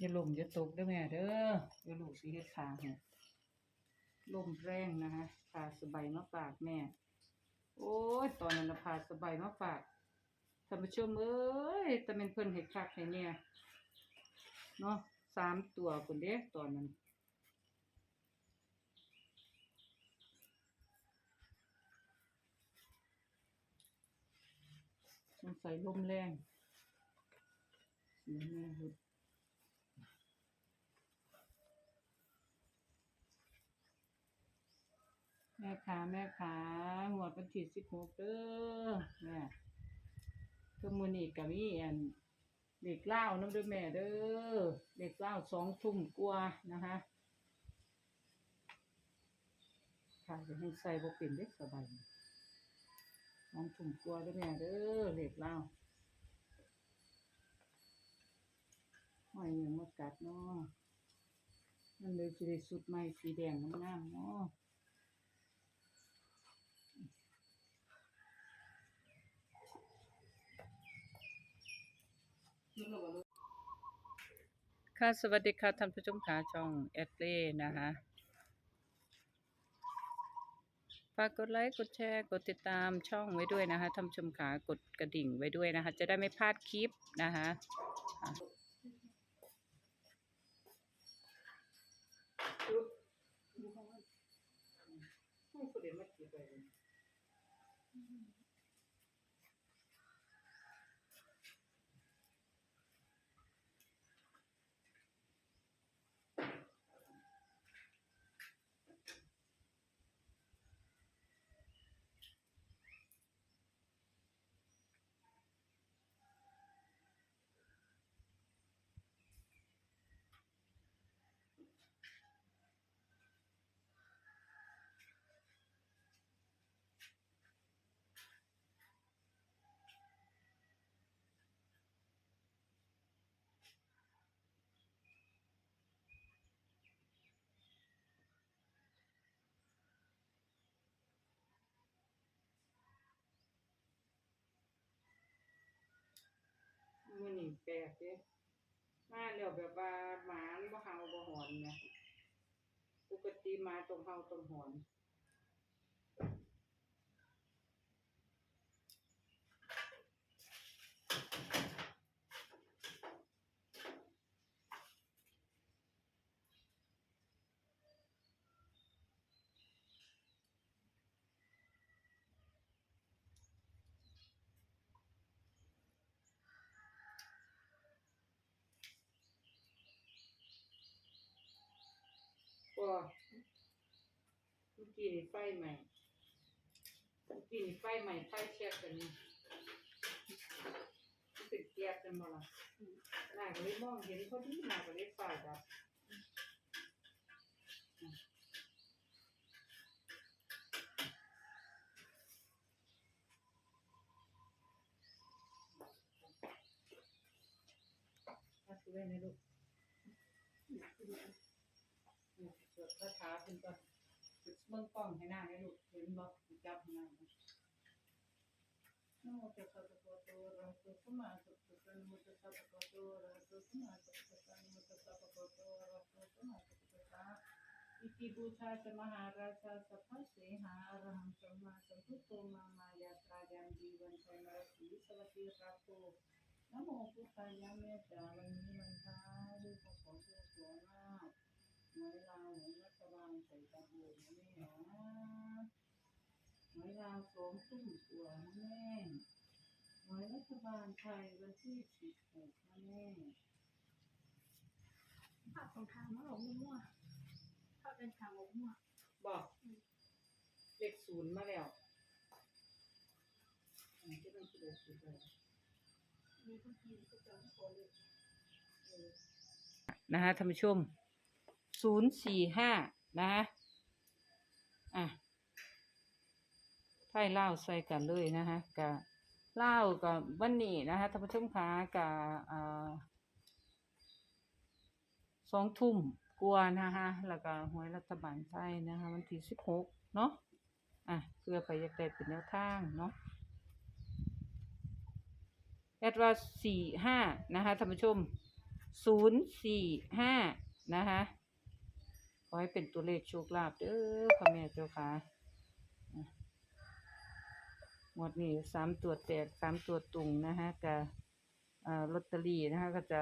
อย่าลมอย่าตกด้อแม่เด้อเดี๋ยวลูกสิเฮ็ดขาให้ลมแรงนะคะพาสบายมาฝากแม่ โอ้ยตอนนั้นพาสบายมาฝากท่านผู้ชมเอ้ยแต่เป็นเพิ่นเฮ็ดคักให้เนี่ยเนาะสามตัวพุ่นเด้ตอนนั้นสงสัยลมแรงเสียแม่หุด ม่ขาแม่ขาหัวดวันที่สิบหกเด้อแม่คือมือนี้กับมีอันเด็กเล่าน้ำเด้อแม่เด้อเด็กเล่าสองทุ่มกว่านะคะค่ะจะให้ใส่บกเป็นเด็กสบายน้องถุงกลัวด้วยแม่เด้อเหล็กเล่าหอยยังมากัดเนาะมันเลยจะได้สุดใหม่สีแดงงามๆเนาะ ค่ะสวัสดีค่ะท่านผู้ชมขาช่องแอดเล่นะคะฝากกดไลค์กดแชร์กดติดตามช่องไว้ด้วยนะคะท่านผู้ชมขากดกระดิ่งไว้ด้วยนะคะ จะได้ไม่พลาดคลิปนะคะอะมันนี่ แปลกเด้มาแล้วแบบว่าหมานบ่เฮาบ่หอนเนี่ยปกติหมาตรงเฮาตรงหอน ก็เมื่อกี้นี่ไฟใหม่เมื่อกี้นี่ไฟใหม่ไฟเช็คกันนี่รู้สึกแยกกันมาละหน้าก็เลยมองเห็นพอดีหน้าก็เลยฝ่าดับมาสุเล่นให้ลูก สวดคาถาเป็นก่อนเบื้องป้องให้หน้าให้ลูกเห็นบอกจับให้หน้านะโมตัสสะภะคะวะโตอะระหะโตสัมมาสัมพุทธัสสะนะโมตัสสะภะคะวะโตอะระหะโตสัมมาสัมพุทธัสสะนะโมตัสสะภะคะวะโตอะระหะโตสัมมาสัมพุทธัสสะอิติบูชาจะมหาราชาสัพพะเสหาอรหังสัมมาสัมพุทโธมามายาตรายันดีวันชันรสีสวัสดีราโตนะโมพุทธายะเมตตาวันนี้วันท้าลูกขอขอโทษหัวหน้า หวยลาวหวยรัฐบาลใส่ตะบูนแม่นะหวยลาวสองทุ่มกว่านะแม่หวยรัฐบาลไทยวันที่สิบหกนะแม่ภาพของทางมันหลงมั่วภาพเป็นทางหลงมั่วบอกเลขศูนย์มาแล้วอันนี้ก็ต้องคือเลขศูนย์เลยมีทุกทีก็จะไม่พอเลยนะฮะท่านผู้ชม ศูนย์สี่ห้านะฮะอะไทยเล่าใส่กันเลยนะฮะกับเล่ากับวันนี้นะฮะท่านผู้ชมคะกับอ่าสองทุ่มกลัวนะฮะแล้วก็หวยรัฐบาลไทยนะคะวันที่สิบหกเนาะอะเพื่อไปยกได้เป็นแนวทางเนาะแอดว่าสี่ห้านะคะท่านผู้ชมศูนย์สี่ห้านะคะ ขอให้เป็นตัวเลขโชคลาภเด้อพ่อแม่เจ้าค่ะหมดนี้สามตัวแตกสามตัวตุงนะคะกับลอตเตอรี่นะคะก็จะ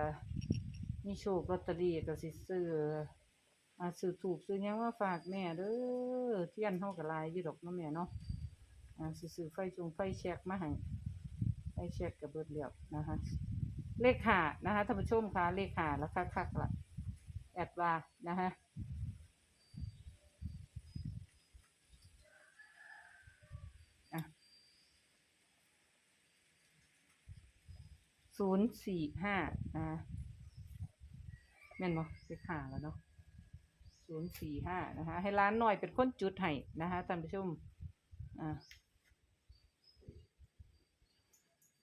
มีโชคลอตเตอรี่ก็สิซื้ออ่าซื้อถูกซื้อหยังว่าฝากแม่เด้อเทียนเท่ากับลายยี่ดอกนาะแม่เนาะอ่าสิซื้อไฟจงไฟแช็กมาให้ไฟแช็กกับเบิดเรียบนะคะเลขหานะคะท่านผู้ชมคะเลขหาแล้วคักๆละแอดว่านะคะ ศูนย์สี่ห้าอ่าแม่นบ่เลขาแล้วเนาะศูนย์สี่ห้านะคะ ให้ร้านหน่อยเป็นคนจุดให้นะคะท่านผู้ชมอ่า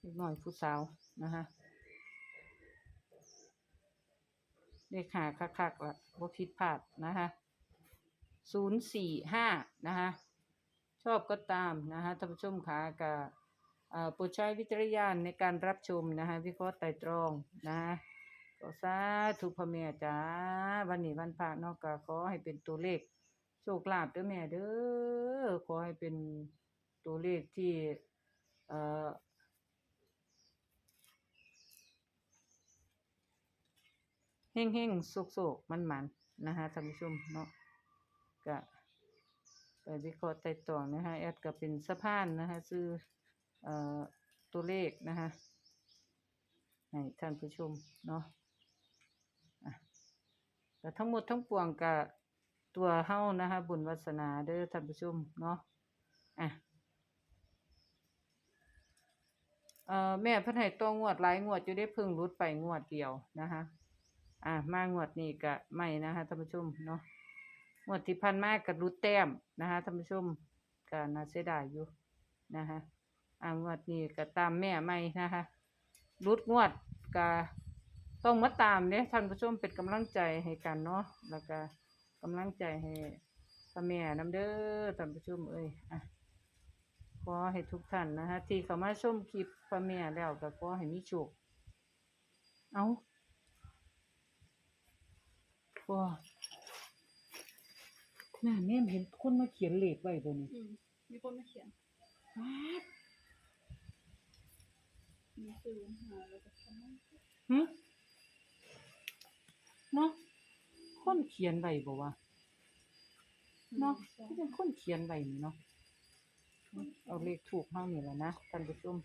เล็กหน่อยผู้สาวนะคะเลขหาคักๆละบ่ผิดพลาดนะคะศูนย์สี่ห้านะคะ ชอบก็ตามนะคะท่านผู้ชมคะกับ โปรดใช้วิจารณญาณในการรับชมนะคะวิเคราะห์ไตรตรองนะคะก็สาธุพ่อแม่จ้าวันนี้วันพระนาะก็ขอให้เป็นตัวเลขโชคลาภเด้อแม่เด้อขอให้เป็นตัวเลขที่เอ่อเฮ่งเฮ่งๆโศกมันๆนะคะท่านผู้ชมเนาะก็ไปวิเคราะห์ไต่ตองนะคะแอดก็เป็นสะพานนะคะซื้อ ตัวเลขนะคะให้ท่านผู้ชมเนาะะแต่ทั้งหมดทั้งปวงกับตัวเฮ้านะคะบุญวาสนาเด้อท่านผู้ชมเนาะอะเอ่อแม่พิ่นให้ตัวงวดหลายงวดอยู่ได้พิ่งรุดไปงวดเดียวนะคะอ่ามางวดนี้ก็ไม่นะคะท่านผู้ชมเนาะงวดที่พันมากกับรุดแต้มนะคะท่านผู้ชมก็น่าเสียดายอยู่นะคะ อ่างวดนี้ก็ตามแม่ไม่นะคะรุดงวดก็ต้องมาตามเนี่ยท่านผู้ชมเป็นกำลังใจให้กันเนาะแล้วก็กำลังใจให้พ่อแม่น้ำเด้อท่านผู้ชมเอ้ยอะขอให้ทุกท่านนะคะที่เข้ามาชมคลิปพ่อแม่แล้วก็ขอให้มีโชคเอาว้าน่าแม่เห็นคนมาเขียนเลขไว้ตัวนี้อืมมีคนมาเขียนว้าด มีศูนย์หาแล้วก็สองหึเนาะคนเขียนไว้บ่วะเนาะที่เป็นคนเขียนไว้นี่เนาะเอาเลขถูกเฮานี่แหละนะท่านผู้ชม